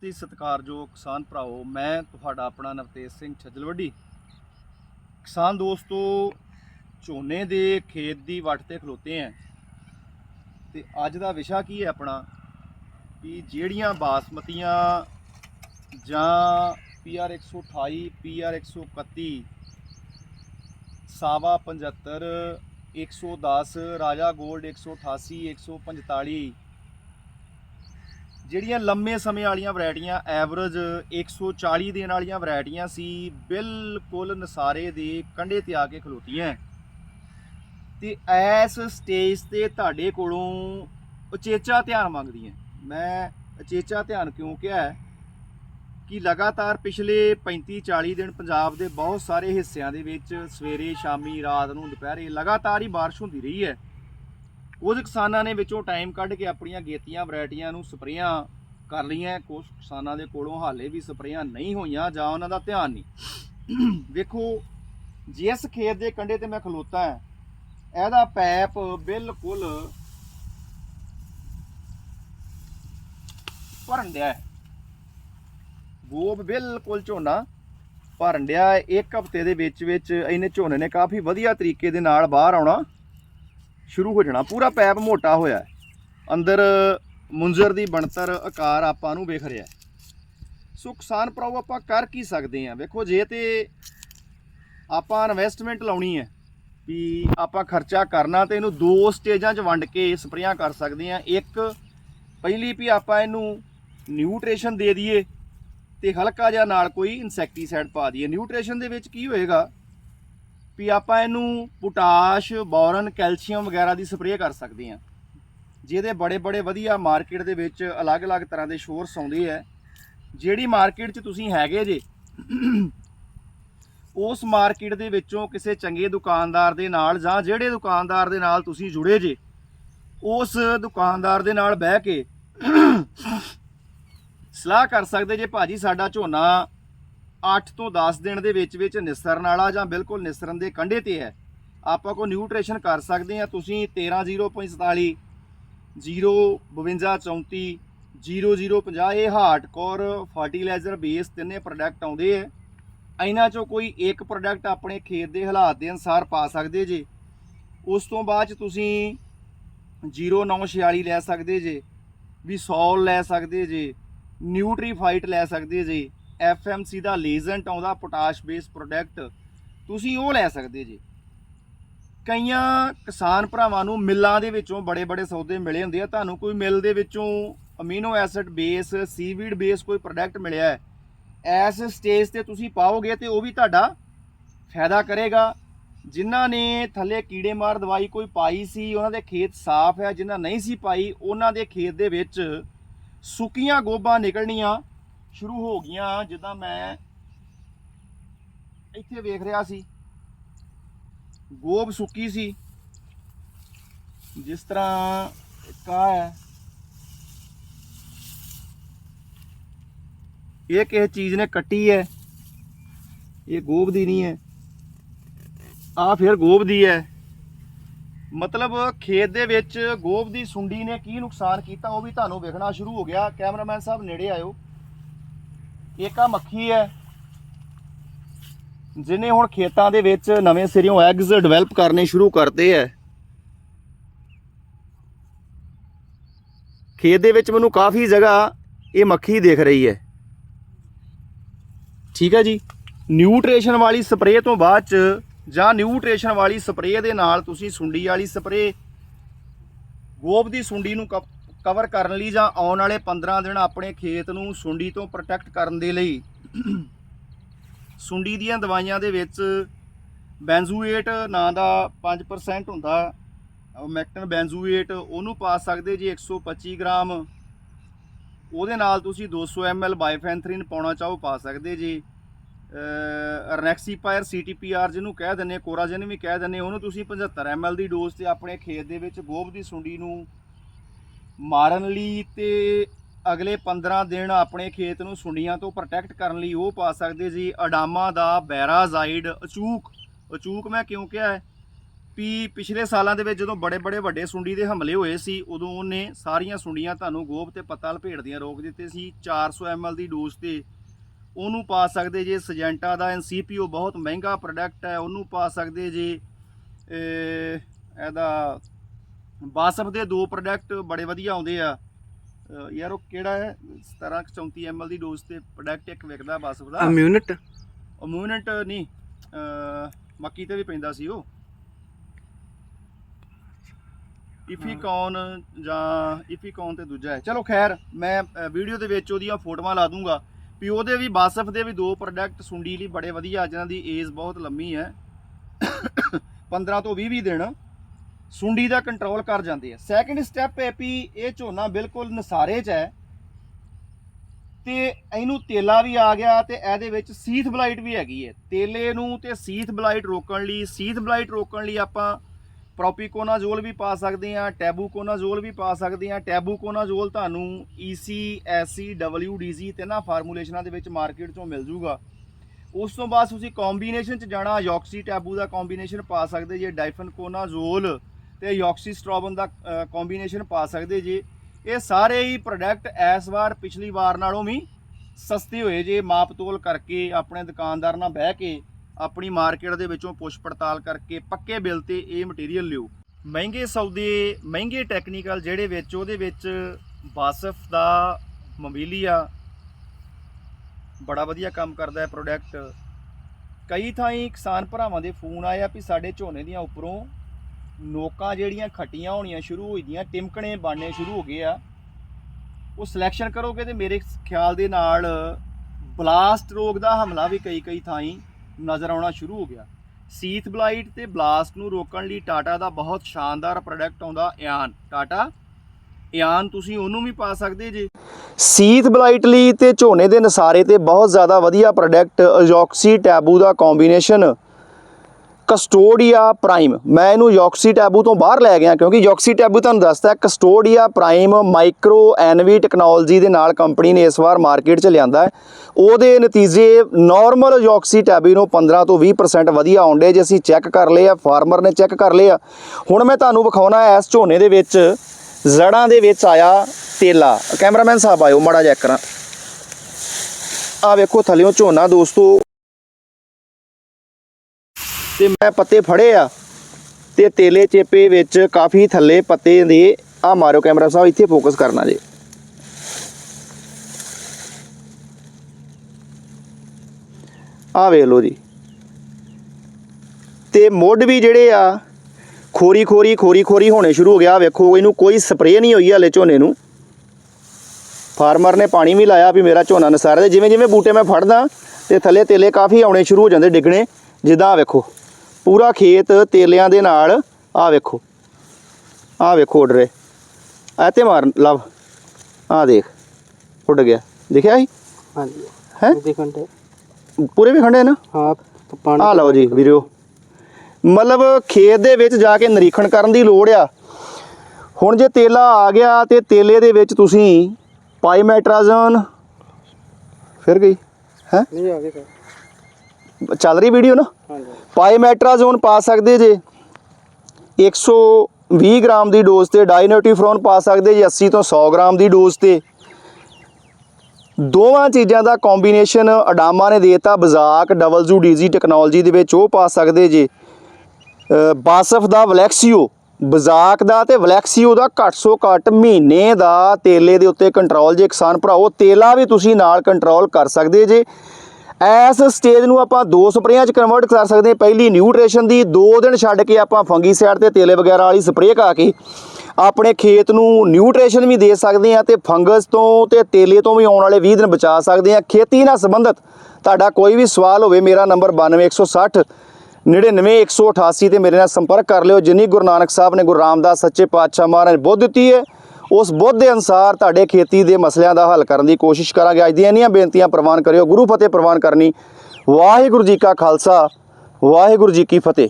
ਬਹੁਤ ਹੀ ਸਤਿਕਾਰਯੋਗ ਕਿਸਾਨ ਭਰਾਓ ਮੈਂ ਤੁਹਾਡਾ ਆਪਣਾ ਨਵਤੇਜ ਸਿੰਘ ਛੱਜਲਵੱਡੀ। ਕਿਸਾਨ ਦੋਸਤੋ, ਝੋਨੇ ਦੇ ਖੇਤ ਦੀ ਵੱਟ ਤੇ ਖਲੋਤੇ ਆਂ। ਤੇ ਅੱਜ ਦਾ ਵਿਸ਼ਾ ਕੀ ਹੈ ਆਪਣਾ? ਵੀ ਜਿਹੜੀਆਂ ਬਾਸਮਤੀਆਂ ਜਾਂ PR 128 PR 131 ਸਾਵਾ 75 110 ਰਾਜਾ 골ਡ 188 145 ਜਿਹੜੀਆਂ ਲੰਮੇ ਸਮੇਂ ਵਾਲੀਆਂ ਵੈਰਾਈਟੀਆਂ, ਐਵਰੇਜ 140 ਦੇਣ ਵਾਲੀਆਂ ਵੈਰਾਈਟੀਆਂ ਸੀ, ਬਿਲਕੁਲ ਨਸਾਰੇ ਦੇ ਕੰਢੇ ਤੇ ਆ ਕੇ ਖਲੋਤੀਆਂ ਤੇ ਐਸ ਸਟੇਜ ਤੇ ਤੁਹਾਡੇ ਕੋਲੋਂ ਉਚੇਚਾ ਧਿਆਨ ਮੰਗਦੀਆਂ ਮੈਂ ਉਚੇਚਾ ਧਿਆਨ ਕਿਉਂ ਕਿਹਾ? ਕਿ ਲਗਾਤਾਰ ਪਿਛਲੇ 35 40 ਦਿਨ ਪੰਜਾਬ ਦੇ ਬਹੁਤ ਸਾਰੇ ਹਿੱਸਿਆਂ ਦੇ ਵਿੱਚ ਸਵੇਰੇ, ਸ਼ਾਮੀ, ਰਾਤ ਨੂੰ, ਦੁਪਹਿਰੇ ਲਗਾਤਾਰ ਹੀ ਬਾਰਿਸ਼ ਹੁੰਦੀ ਰਹੀ ਹੈ ਕੁਝ ਕਿਸਾਨਾਂ ਨੇ ਵਿੱਚੋਂ ਟਾਈਮ ਕੱਢ ਕੇ ਆਪਣੀਆਂ ਗੇਤੀਆਂ, ਵੈਰਾਈਟੀਆਂ ਨੂੰ ਸਪਰੇਆਂ ਕਰ ਲਈਆਂ। ਕੁਝ ਕਿਸਾਨਾਂ ਦੇ ਕੋਲੋਂ ਹਾਲੇ ਵੀ ਸਪਰੇਆਂ ਨਹੀਂ ਹੋਈਆਂ ਜਾਂ ਉਹਨਾਂ ਦਾ ਧਿਆਨ ਨਹੀਂ। ਵੇਖੋ, ਜਿਸ ਖੇਤ ਦੇ ਕੰਢੇ ਤੇ ਮੈਂ ਖਲੋਤਾ ਹਾਂ, ਇਹਦਾ ਪੈਪ ਬਿਲਕੁਲ ਭਰਨ ਡਿਆ ਹੈ। ਗੋਬ ਬਿਲਕੁਲ ਝੋਨਾ ਭਰਨ ਡਿਆ ਇੱਕ ਹਫ਼ਤੇ ਦੇ ਵਿੱਚ ਵਿੱਚ ਇਹਨੇ ਝੋਨੇ ਨੇ ਕਾਫੀ ਵਧੀਆ ਤਰੀਕੇ ਦੇ ਨਾਲ ਬਾਹਰ ਆਉਣਾ। ਸ਼ੁਰੂ ਹੋ ਜਾਣਾ। ਪੂਰਾ ਪੈਪ ਮੋਟਾ ਹੋਇਆ ਅੰਦਰ ਮੁੰਜ਼ਰ ਦੀ ਬਣਤਰ ਆਕਾਰ ਆਪਾਂ ਨੂੰ ਵੇਖ ਰਿਹਾ ਸੋ ਕਿਸਾਨ ਭਰਾਓ, ਆਪਾਂ ਕਰ ਕੀ ਸਕਦੇ ਆ ਵੇਖੋ, ਜੇ ਤੇ ਆਪਾਂ ਇਨਵੈਸਟਮੈਂਟ ਲਾਉਣੀ ਹੈ ਵੀ ਆਪਾਂ ਖਰਚਾ ਕਰਨਾ ਤੇ ਇਹਨੂੰ ਦੋ ਸਟੇਜਾਂ 'ਚ ਵੰਡ ਕੇ ਸਪਰੇਆਂ ਕਰ ਸਕਦੇ ਆ ਇੱਕ, ਪਹਿਲੀ ਵੀ ਆਪਾਂ ਇਹਨੂੰ ਨਿਊਟ੍ਰੀਸ਼ਨ ਦੇ ਦਈਏ ਤੇ ਹਲਕਾ ਜਿਹਾ ਨਾਲ ਕੋਈ ਇਨਸੈਕਟੀਸਾਈਡ ਪਾ ਦਈਏ। ਨਿਊਟ੍ਰੀਸ਼ਨ ਦੇ ਵਿੱਚ ਕੀ ਹੋਏਗਾ? ਵੀ ਆਪਾਂ ਇਹਨੂੰ ਪੋਟਾਸ਼, ਬੋਰਨ, ਕੈਲਸ਼ੀਅਮ ਵਗੈਰਾ ਦੀ ਸਪਰੇਅ ਕਰ ਸਕਦੇ ਹਾਂ। ਜਿਹਦੇ ਬੜੇ ਬੜੇ ਵਧੀਆ ਮਾਰਕੀਟ ਦੇ ਵਿੱਚ ਅਲੱਗ-ਅਲੱਗ ਤਰ੍ਹਾਂ ਦੇ ਸ਼ੋਰਸ ਆਉਂਦੇ ਆ। ਜਿਹੜੀ ਮਾਰਕੀਟ 'ਚ ਤੁਸੀਂ ਹੈਗੇ ਜੇ, ਉਸ ਮਾਰਕੀਟ ਦੇ ਵਿੱਚੋਂ ਕਿਸੇ ਚੰਗੇ ਦੁਕਾਨਦਾਰ ਦੇ ਨਾਲ ਜਾਂ ਜਿਹੜੇ ਦੁਕਾਨਦਾਰ ਦੇ ਨਾਲ ਤੁਸੀਂ ਜੁੜੇ ਜੇ, ਉਸ ਦੁਕਾਨਦਾਰ ਦੇ ਨਾਲ ਬਹਿ ਕੇ ਸਲਾਹ ਕਰ ਸਕਦੇ ਜੇ, ਭਾਜੀ ਸਾਡਾ ਝੋਨਾ 8 ਤੋਂ 10 ਦਿਨ ਦੇ ਵਿੱਚ ਵਿੱਚ ਨਿਸਰਨ ਵਾਲਾ ਜਾਂ ਬਿਲਕੁਲ ਨਿਸਰਨ ਦੇ ਕੰਢੇ ਤੇ ਹੈ। ਆਪਾਂ ਕੋ ਨਿਊਟ੍ਰੀਸ਼ਨ ਕਰ ਸਕਦੇ ਆ ਤੁਸੀਂ 13045 05234 0050 ਇਹ ਹਾਰਟ ਕੋਰ ਫਰਟੀਲਾਈਜ਼ਰ ਬੇਸ ਤਿੰਨੇ ਪ੍ਰੋਡਕਟ ਆਉਂਦੇ ਆ। ਇਹਨਾਂ ਚੋਂ ਕੋਈ ਇੱਕ ਪ੍ਰੋਡਕਟ ਆਪਣੇ ਖੇਤ ਦੇ ਹਾਲਾਤ ਦੇ ਅਨਸਾਰ ਪਾ ਸਕਦੇ ਜੇ। ਉਸ ਤੋਂ ਬਾਅਦ ਚ ਤੁਸੀਂ 0946 ਲੈ ਸਕਦੇ ਜੇ, ਵੀ ਸੌਲ ਲੈ ਸਕਦੇ ਜੇ, ਨਿਊਟਰੀਫਾਈਟ ਲੈ ਸਕਦੇ ਜੇ। ਐਫਐਮਸੀ ਦਾ ਲੇਜ਼ੈਂਟ ਆਉਂਦਾ, ਪੋਟਾਸ਼ ਬੇਸ ਪ੍ਰੋਡਕਟ, ਤੁਸੀਂ ਉਹ ਲੈ ਸਕਦੇ ਜੇ। ਕਈਆਂ ਕਿਸਾਨ ਭਰਾਵਾਂ ਨੂੰ ਮਿੱਲਾਂ ਦੇ ਵਿੱਚੋਂ ਬੜੇ ਬੜੇ ਸੌਦੇ ਮਿਲੇ ਹੁੰਦੇ ਆ, ਤੁਹਾਨੂੰ ਕੋਈ ਮਿੱਲ ਦੇ ਵਿੱਚੋਂ amino acid base, seaweed base ਕੋਈ ਪ੍ਰੋਡਕਟ ਮਿਲਿਆ ਹੈ, ਐਸ ਸਟੇਜ ਤੇ ਤੁਸੀਂ ਪਾਓਗੇ ਤੇ ਉਹ ਵੀ ਤੁਹਾਡਾ ਫਾਇਦਾ ਕਰੇਗਾ। ਜਿਨ੍ਹਾਂ ਨੇ ਥੱਲੇ ਕੀੜੇਮਾਰ ਦਵਾਈ ਕੋਈ ਪਾਈ ਸੀ, ਉਹਨਾਂ ਦੇ ਖੇਤ ਸਾਫ਼ ਹੈ, ਜਿਨ੍ਹਾਂ ਨਹੀਂ ਸੀ ਪਾਈ, ਉਹਨਾਂ ਦੇ ਖੇਤ ਦੇ ਵਿੱਚ ਸੁੱਕੀਆਂ ਗੋਭਾਂ ਨਿਕਲਣੀਆਂ ਸ਼ੁਰੂ ਹੋ ਗਈਆਂ ਜਿੱਦਾਂ ਮੈਂ ਇੱਥੇ ਵੇਖ ਰਿਹਾ ਸੀ। ਗੋਭ ਸੁੱਕੀ ਸੀ। ਜਿਸ ਤਰ੍ਹਾਂ ਕਾ ਹੈ। ਇਹ ਕਿਸੇ ਚੀਜ਼ ਨੇ ਕੱਟੀ ਹੈ। ਇਹ ਗੋਭ ਦੀ ਨਹੀਂ ਹੈ। ਆ ਫਿਰ ਗੋਭ ਦੀ ਹੈ। ਮਤਲਬ ਖੇਤ ਦੇ ਵਿੱਚ ਗੋਭ ਦੀ ਸੁੰਡੀ ਨੇ ਕੀ ਨੁਕਸਾਨ ਕੀਤਾ ਉਹ ਵੀ ਤੁਹਾਨੂੰ ਵੇਖਣਾ ਸ਼ੁਰੂ ਹੋ ਗਿਆ। ਕੈਮਰਾਮੈਨ ਸਾਹਿਬ ਨੇੜੇ ਆਇਓ। ਇੱਕ ਆ ਮੱਖੀ ਹੈ, ਜਿਹਨੇ ਹੁਣ ਖੇਤਾਂ ਦੇ ਵਿੱਚ ਨਵੇਂ ਸਿਰਿਓਂ ਐਗਸ ਡਿਵੈਲਪ ਕਰਨੇ ਸ਼ੁਰੂ ਕਰਤੇ ਹੈ। ਖੇਤ ਦੇ ਵਿੱਚ ਮੈਨੂੰ ਕਾਫੀ ਜਗ੍ਹਾ ਇਹ ਮੱਖੀ ਦਿਖ ਰਹੀ ਹੈ। ਠੀਕ ਹੈ ਜੀ। ਨਿਊਟ੍ਰੀਸ਼ਨ ਵਾਲੀ ਸਪਰੇਅ ਤੋਂ ਬਾਅਦ ਚ ਜਾਂ ਨਿਊਟ੍ਰੀਸ਼ਨ ਵਾਲੀ ਸਪਰੇਅ ਦੇ ਨਾਲ ਤੁਸੀਂ ਸੁੰਡੀ ਵਾਲੀ ਸਪਰੇਅ ਗੋਬ ਦੀ ਸੁੰਡੀ ਨੂੰ ਕਵਰ ਕਰਨ ਲਈ ਜਾਂ ਆਉਣ ਵਾਲੇ 15 ਦਿਨ ਆਪਣੇ ਖੇਤ ਨੂੰ ਸੁੰਡੀ ਤੋਂ ਪ੍ਰੋਟੈਕਟ ਕਰਨ ਦੇ ਲਈ ਸੁੰਡੀ ਦੀਆਂ ਦਵਾਈਆਂ ਦੇ ਵਿੱਚ ਬੈਂਜ਼ੂਏਟ ਨਾਂ ਦਾ 5% ਹੁੰਦਾ ਮੈਕਟਨ ਬੈਂਜ਼ੂਏਟ, ਉਹਨੂੰ ਪਾ ਸਕਦੇ ਜੀ 125 ਗ੍ਰਾਮ। ਉਹਦੇ ਨਾਲ ਤੁਸੀਂ 200 ml ਬਾਈਫੈਂਥਰੀਨ ਪਾਉਣਾ ਚਾਹੋ, ਪਾ ਸਕਦੇ ਜੀ। ਰੈਕਸੀਪਾਇਰ ਸੀਟੀਪੀਆਰ ਜਿਹਨੂੰ ਕਹਿ ਦਿੰਦੇ ਕੋਰਾਜਨ ਵੀ ਕਹਿ ਦਿੰਦੇ ਉਹਨੂੰ ਤੁਸੀਂ 75 ml ਦੀ ਡੋਜ਼ ਤੇ ਆਪਣੇ ਖੇਤ ਦੇ ਵਿੱਚ ਗੋਭ ਦੀ ਸੁੰਡੀ ਨੂੰ ਮਾਰਨ ਲਈ ਤੇ ਅਗਲੇ 15 ਦਿਨ ਆਪਣੇ ਖੇਤ ਨੂੰ ਸੁੰਡੀਆਂ ਤੋਂ ਪ੍ਰੋਟੈਕਟ ਕਰਨ ਲਈ ਉਹ ਪਾ ਸਕਦੇ ਜੀ ਅਡਾਮਾ ਦਾ ਬੈਰਾਜ਼ਾਈਡ ਅਚੂਕ ਅਚੂਕ ਮੈਂ ਕਿਉਂ ਕਿਹਾ ਹੈ? ਐਪੀ ਪਿਛਲੇ ਸਾਲਾਂ ਦੇ ਵਿੱਚ ਜਦੋਂ ਬੜੇ ਬੜੇ ਵੱਡੇ ਸੁੰਡੀ ਦੇ ਹਮਲੇ ਹੋਏ ਸੀ, ਉਦੋਂ ਉਹਨੇ ਸਾਰੀਆਂ ਸੁੰਡੀਆਂ ਤੁਹਾਨੂੰ ਗੋਭ ਤੇ ਪੱਤਾ ਲਪੇਟ ਰੋਕ ਦਿੱਤੇ ਸੀ। 400 ml ਦੀ ਡੋਜ਼ ਤੇ ਉਹਨੂੰ ਪਾ ਸਕਦੇ ਜੇ। ਸਜੈਂਟਾ ਦਾ ਐਨਸੀਪੀਓ ਬਹੁਤ ਮਹਿੰਗਾ ਪ੍ਰੋਡਕਟ ਹੈ, ਉਹਨੂੰ ਪਾ ਸਕਦੇ ਜੇ ਇਹਦਾ ਬਾਸਫ ਦੇ ਦੋ ਪ੍ਰੋਡਕਟ ਬੜੇ ਵਧੀਆ ਆਉਂਦੇ ਆ। ਯਾਰ ਉਹ ਕਿਹੜਾ ਹੈ? 1734 ml ਦੀ ਡੋਜ਼ ਤੇ ਪ੍ਰੋਡਕਟ ਇੱਕ ਵਿਕਦਾ ਬਾਸਫ ਦਾ। ਇਮਿਊਨਿਟ ਇਮਿਊਨਿਟ ਨਹੀਂ ਮੱਕੀ ਤੇ ਵੀ ਪੈਂਦਾ ਸੀ ਉਹ। ਇਫੀਕੌਨ ਜਾਂ ਇਫੀਕੌਨ ਤੇ ਦੂਜਾ ਹੈ। ਚਲੋ ਖੈਰ ਮੈਂ ਵੀਡੀਓ ਦੇ ਵਿੱਚ ਉਹਦੀਆਂ ਫੋਟੋਆਂ ਲਾ ਦੂੰਗਾ। ਵੀ ਉਹਦੇ ਵੀ ਬਾਸਫ ਦੇ ਵੀ ਦੋ ਪ੍ਰੋਡਕਟ ਸੁੰਡੀ ਲਈ ਬੜੇ ਵਧੀਆ ਜਿਨ੍ਹਾਂ ਦੀ ਏਜ ਬਹੁਤ ਲੰਮੀ ਹੈ। 15 ਤੋਂ 20 20 ਦਿਨ। ਸੁੰਡੀ ਦਾ ਕੰਟਰੋਲ ਕਰ ਜਾਂਦੇ ਆ ਸੈਕੰਡ ਸਟੈਪ ਹੈ ਵੀ ਇਹ ਝੋਨਾ ਬਿਲਕੁਲ ਨਸਾਰੇ 'ਚ ਹੈ ਤੇ ਇਹਨੂੰ ਤੇਲਾ ਵੀ ਆ ਗਿਆ ਤੇ ਇਹਦੇ ਵਿੱਚ ਸੀਥ ਬਲਾਈਟ ਵੀ ਹੈਗੀ ਹੈ। ਤੇਲੇ ਨੂੰ ਤੇ ਸੀਥ ਬਲਾਈਟ ਰੋਕਣ ਲਈ ਸੀਥ ਬਲਾਈਟ ਰੋਕਣ ਲਈ ਆਪਾਂ ਪ੍ਰੋਪੀਕੋਨਾਜ਼ੋਲ ਵੀ ਪਾ ਸਕਦੇ ਆ ਟੈਬੂਕੋਨਾਜ਼ੋਲ ਵੀ ਪਾ ਸਕਦੇ ਆ ਟੈਬੂਕੋਨਾਜ਼ੋਲ ਤੁਹਾਨੂੰ E EC SC WDG ਤਿੰਨਾਂ ਫਾਰਮੂਲੇਸ਼ਨਾਂ ਦੇ ਵਿੱਚ ਮਾਰਕੀਟ 'ਚੋਂ ਮਿਲ ਜੂਗਾ। ਉਸ ਤੋਂ ਬਾਅਦ ਤੁਸੀਂ ਕੰਬੀਨੇਸ਼ਨ 'ਚ ਜਾਣਾ ਯੌਕਸੀ ਟੈਬੂ ਦਾ ਕੰਬੀਨੇਸ਼ਨ ਪਾ ਸਕਦੇ ਜੇ। ਡਾਈਫਨਕੋਨਾਜ਼ੋਲ ਤੇ ਯੌਕਸੀ ਸਟ੍ਰੋਬਨ ਦਾ ਕੰਬੀਨੇਸ਼ਨ ਪਾ ਸਕਦੇ ਜੇ। ਇਹ ਸਾਰੇ ਹੀ ਪ੍ਰੋਡਕਟ ਇਸ ਵਾਰ ਪਿਛਲੀ ਵਾਰ ਨਾਲੋਂ ਵੀ ਸਸਤੇ ਹੋਏ ਜੇ। ਮਾਪਤੋਲ ਕਰਕੇ ਆਪਣੇ ਦੁਕਾਨਦਾਰ ਨਾਲ ਬਹਿ ਕੇ ਆਪਣੀ ਮਾਰਕੀਟ ਦੇ ਵਿੱਚੋਂ ਪੁੱਛ ਪੜਤਾਲ ਕਰਕੇ ਪੱਕੇ ਬਿੱਲ ਤੇ ਇਹ ਮਟੀਰੀਅਲ ਲਿਓ। ਮਹਿੰਗੇ ਸੌਦੇ, ਮਹਿੰਗੇ ਟੈਕਨੀਕਲ ਜਿਹੜੇ ਵਿੱਚ ਉਹਦੇ ਵਿੱਚ ਵਾਸਫ ਦਾ ਮੋਬੀਲੀਆ ਬੜਾ ਵਧੀਆ ਕੰਮ ਕਰਦਾ ਹੈ ਪ੍ਰੋਡਕਟ ਕਈ ਥਾਈਂ ਕਿਸਾਨ ਭਰਾਵਾਂ ਦੇ ਫੋਨ ਆਏ ਆ ਵੀ ਸਾਡੇ ਝੋਨੇ ਦੀਆਂ ਉੱਪਰੋਂ ਨੋਕਾਂ ਜਿਹੜੀਆਂ ਖੱਟੀਆਂ ਹੋਣੀਆਂ ਸ਼ੁਰੂ ਹੋਈਆਂ ਟਿਮਕਣੇ ਬਣਨੇ ਸ਼ੁਰੂ ਹੋ ਗਏ ਆ। ਉਹ ਸਿਲੈਕਸ਼ਨ ਕਰੋਗੇ ਤੇ ਮੇਰੇ ਖਿਆਲ ਦੇ ਨਾਲ ਬਲਾਸਟ ਰੋਗ ਦਾ ਹਮਲਾ ਵੀ ਕਈ ਕਈ ਥਾਈਂ ਨਜ਼ਰ ਆਉਣਾ ਸ਼ੁਰੂ ਹੋ ਗਿਆ। ਸੀਥ ਬਲਾਈਟ ਤੇ ਬਲਾਸਟ ਨੂੰ ਰੋਕਣ ਲਈ ਟਾਟਾ ਦਾ ਬਹੁਤ ਸ਼ਾਨਦਾਰ ਪ੍ਰੋਡਕਟ ਆਉਂਦਾ, ਇਆਨ। ਟਾਟਾ, ਇਆਨ, ਤੁਸੀਂ ਉਹਨੂੰ ਵੀ ਪਾ ਸਕਦੇ ਜੇ। ਸੀਥ ਬਲਾਈਟ ਲਈ ਤੇ ਝੋਨੇ ਦੇ ਨਸਾਰੇ ਤੇ ਬਹੁਤ ਜ਼ਿਆਦਾ ਵਧੀਆ ਪ੍ਰੋਡਕਟ ਅਜੋਕਸੀ ਟੈਬੂ ਦਾ ਕੰਬੀਨੇਸ਼ਨ ਕਸਟੋਡੀਆ ਪ੍ਰਾਈਮ। ਮੈਂ ਇਹਨੂੰ ਯੌਕਸੀ ਟੈਬੂ ਤੋਂ ਬਾਹਰ ਲੈ ਗਿਆ ਕਿਉਂਕਿ ਯੌਕਸੀ ਟੈਬੂ ਤੁਹਾਨੂੰ ਦੱਸਦਾ Custodia prime micro NV technology ਦੇ ਨਾਲ ਕੰਪਨੀ ਨੇ ਇਸ ਵਾਰ ਮਾਰਕੀਟ 'ਚ ਲਿਆਂਦਾ ਹੈ। ਉਹਦੇ ਨਤੀਜੇ ਨਾਰਮਲ ਯੌਕਸੀ ਟੈਬੂ ਨੂੰ 15 ਤੋਂ 20% ਵਧੀਆ ਆਉਂਦੇ ਜੇ ਅਸੀਂ ਚੈੱਕ ਕਰ ਲਏ ਆ ਫਾਰਮਰ ਨੇ ਚੈੱਕ ਕਰ ਲਏ ਆ। ਹੁਣ ਮੈਂ ਤੁਹਾਨੂੰ ਵਿਖਾਉਣਾ ਇਸ ਝੋਨੇ ਦੇ ਵਿੱਚ ਜੜਾਂ ਦੇ ਵਿੱਚ ਆਇਆ ਤੇਲਾ। ਕੈਮਰਾਮੈਨ ਸਾਹਿਬ ਆਇਓ, ਮਾੜਾ ਚੈੱਕ ਕਰਾਂ ਆ ਵੇਖੋ ਥੱਲਿਓਂ ਝੋਨਾ ਦੋਸਤੋ। ਤੇ ਮੈਂ ਪੱਤੇ ਫੜੇ ਆ ਤੇ ਤੇਲੇ ਚੇਪੇ ਵਿੱਚ ਕਾਫੀ ਥੱਲੇ ਪੱਤੇ ਦੇ ਆ ਮਾਰਿਓ ਕੈਮਰਾ ਸਾਹਿਬ, ਇੱਥੇ ਫੋਕਸ ਕਰਨਾ ਜੇ। ਆ ਵੇਖ ਲਓ ਜੀ। ਤੇ ਮੁੱਢ ਵੀ ਜਿਹੜੇ ਆ, ਖੋਰੀ ਖੋਰੀ ਖੋਰੀ ਖੋਰੀ ਹੋਣੇ ਸ਼ੁਰੂ ਹੋ ਗਿਆ ਵੇਖੋ, ਇਹਨੂੰ ਕੋਈ ਸਪਰੇਅ ਨਹੀਂ ਹੋਈ ਹਲੇ ਝੋਨੇ ਨੂੰ। ਫਾਰਮਰ ਨੇ ਪਾਣੀ ਵੀ ਲਾਇਆ ਵੀ ਮੇਰਾ ਝੋਨਾ ਨਸਾਰੇ ਦੇ ਜਿਵੇਂ ਜਿਵੇਂ ਬੂਟੇ ਮੈਂ ਫੜਦਾ ਤੇ ਥੱਲੇ ਤੇਲੇ ਕਾਫੀ ਆਉਣੇ ਸ਼ੁਰੂ ਹੋ ਜਾਂਦੇ ਡਿੱਗਣੇ। ਜਿੱਦਾਂ ਆਹ ਵੇਖੋ। ਪੂਰਾ ਖੇਤ ਤੇਲਿਆਂ ਦੇ ਨਾਲ। ਆਹ ਵੇਖੋ। ਆਹ ਵੇਖੋ ਉੱਡ ਰਹੇ ਐ ਤੇ ਮਾਰ ਲਵ। ਆਹ ਦੇਖ। ਉੱਡ ਗਿਆ। ਦਿਖਿਆ ਸੀ? ਹਾਂਜੀ। ਹੈਂ? ਦੇਖਣ ਤੇ ਪੂਰੇ ਵੀ ਖੰਡੇ ਨਾ ਹਾਂ ਪਾਣੀ ਆ ਲਓ ਜੀ ਵੀਰਿਓ ਮਤਲਬ ਖੇਤ ਦੇ ਵਿੱਚ ਜਾ ਕੇ ਨਿਰੀਖਣ ਕਰਨ ਦੀ ਲੋੜ ਆ। ਹੁਣ ਜੇ ਤੇਲਾ ਆ ਗਿਆ ਤੇ ਤੇਲੇ ਦੇ ਵਿੱਚ ਤੁਸੀਂ ਪਾਈਮੈਟਰਾਜ਼ੋਨ ਫਿਰ ਗਈ। ਹੈ? ਨਹੀਂ ਆ ਗਏ ਸਰ ਚੱਲ ਰਹੀ ਵੀਡੀਓ ਨਾ? ਹਾਂਜੀ। ਪਾਈਮੈਟਰਾਜ਼ੋਨ ਪਾ ਸਕਦੇ ਜੇ। 120 ਗ੍ਰਾਮ ਦੀ ਡੋਜ਼ ਤੇ ਡਾਈਨੋਟੀਫਰੋਨ ਪਾ ਸਕਦੇ ਜੇ 80 ਤੋਂ 100 ਗ੍ਰਾਮ ਦੀ ਡੋਜ਼ ਤੇ। ਦੋਵਾਂ ਚੀਜ਼ਾਂ ਦਾ ਕੰਬੀਨੇਸ਼ਨ ਅਡਾਮਾ ਨੇ ਦੇਤਾ ਬਜ਼ਾਕ ਡਬਲ ਜ਼ੂ ਡੀਜ਼ੀ ਟੈਕਨੋਲੋਜੀ ਦੇ ਵਿੱਚ ਉਹ ਪਾ ਸਕਦੇ ਜੇ। ਬਾਸਫ ਦਾ ਵਲੈਕਸੀਓ ਬਜ਼ਾਕ ਦਾ ਤੇ ਵਲੈਕਸੀਓ ਦਾ ਘੱਟ ਸੋ ਘੱਟ ਮਹੀਨੇ ਦਾ ਤੇਲੇ ਦੇ ਉੱਤੇ ਕੰਟਰੋਲ ਜੇ ਕਿਸਾਨ ਭਰਾਓ ਤੇਲਾ ਵੀ ਤੁਸੀਂ ਨਾਲ ਕੰਟਰੋਲ ਕਰ ਸਕਦੇ ਜੇ। ਇਸ ਸਟੇਜ ਨੂੰ ਆਪਾਂ ਦੋ ਸਪਰੇਆਂ 'ਚ ਕਨਵਰਟ ਕਰ ਸਕਦੇ ਹਾਂ। ਪਹਿਲੀ ਨਿਊਟ੍ਰੀਸ਼ਨ ਦੀ, ਦੋ ਦਿਨ ਛੱਡ ਕੇ ਆਪਾਂ ਫੰਗੀਸਾਈਡ ਤੇ ਤੇਲੇ ਵਗੈਰਾ ਵਾਲੀ ਸਪਰੇਅ ਕਰਾ ਕੇ ਆਪਣੇ ਖੇਤ ਨੂੰ ਨਿਊਟ੍ਰੀਸ਼ਨ ਵੀ ਦੇ ਸਕਦੇ ਆ ਤੇ ਫੰਗਸ ਤੋਂ ਤੇ ਤੇਲੇ ਤੋਂ ਵੀ ਆਉਣ ਵਾਲੇ 20 ਦਿਨ ਬਚਾ ਸਕਦੇ ਆ ਖੇਤੀ ਨਾਲ ਸੰਬੰਧਿਤ ਤੁਹਾਡਾ ਕੋਈ ਵੀ ਸਵਾਲ ਹੋਵੇ, ਮੇਰਾ ਨੰਬਰ 92160 99188 ਤੇ ਮੇਰੇ ਨਾਲ ਸੰਪਰਕ ਕਰ ਲਿਓ। ਜਿੰਨੀ ਗੁਰੂ ਨਾਨਕ ਸਾਹਿਬ ਨੇ ਗੁਰੂ ਰਾਮਦਾਸ ਸੱਚੇ ਪਾਤਸ਼ਾਹ ਮਹਾਰਾਜ ਬੁੱਧ ਦਿੱਤੀ ਹੈ ਉਸ ਬੁੱਧ ਦੇ ਅਨਸਾਰ ਤੁਹਾਡੇ ਖੇਤੀ ਦੇ ਮਸਲਿਆਂ ਦਾ ਹੱਲ ਕਰਨ ਦੀ ਕੋਸ਼ਿਸ਼ ਕਰਾਂਗੇ। ਅੱਜ ਦੀਆਂ ਇੰਨੀਆਂ ਬੇਨਤੀਆਂ ਪ੍ਰਵਾਨ ਕਰਿਓ। ਗੁਰੂ ਫਤਿਹ ਪ੍ਰਵਾਨ ਕਰਨੀ। ਵਾਹਿਗੁਰੂ ਜੀ ਕਾ ਖਾਲਸਾ। ਵਾਹਿਗੁਰੂ ਜੀ ਕੀ ਫਤਿਹ।